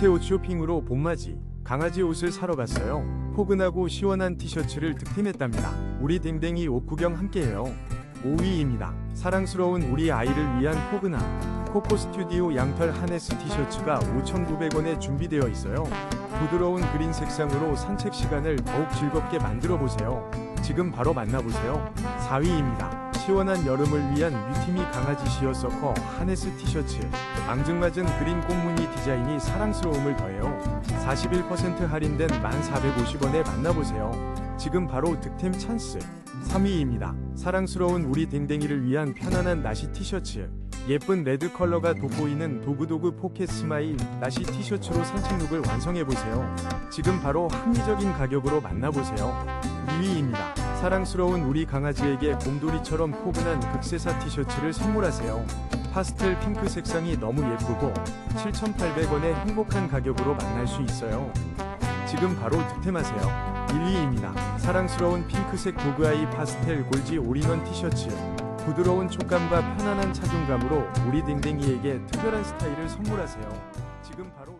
새옷 쇼핑으로 봄맞이 강아지 옷을 사러 갔어요. 포근하고 시원한 티셔츠를 득템했답니다. 우리 댕댕이 옷 구경 함께해요. 5위입니다. 사랑스러운 우리 아이를 위한 포근함. 코코 스튜디오 양털 하네스 티셔츠가 5,900원에 준비되어 있어요. 부드러운 그린 색상으로 산책 시간을 더욱 즐겁게 만들어 보세요. 지금 바로 만나보세요. 4위입니다. 시원한 여름을 위한 뮤티미 강아지 시어 서커 하네스 티셔츠. 앙증맞은 그린 꽃무늬 디자인이 사랑스러움을 더해요. 41% 할인된 1,450원에 만나보세요. 지금 바로 득템 찬스. 3위입니다. 사랑스러운 우리 댕댕이를 위한 편안한 나시 티셔츠. 예쁜 레드 컬러가 돋보이는 도구도구 포켓 스마일 나시 티셔츠로 산책룩을 완성해보세요. 지금 바로 합리적인 가격으로 만나보세요. 2위입니다. 사랑스러운 우리 강아지에게 곰돌이처럼 포근한 극세사 티셔츠를 선물하세요. 파스텔 핑크 색상이 너무 예쁘고 7,800원의 행복한 가격으로 만날 수 있어요. 지금 바로 득템하세요. 1위입니다. 사랑스러운 핑크색 도그아이 파스텔 골지 올인원 티셔츠. 부드러운 촉감과 편안한 착용감으로 우리 댕댕이에게 특별한 스타일을 선물하세요. 지금 바로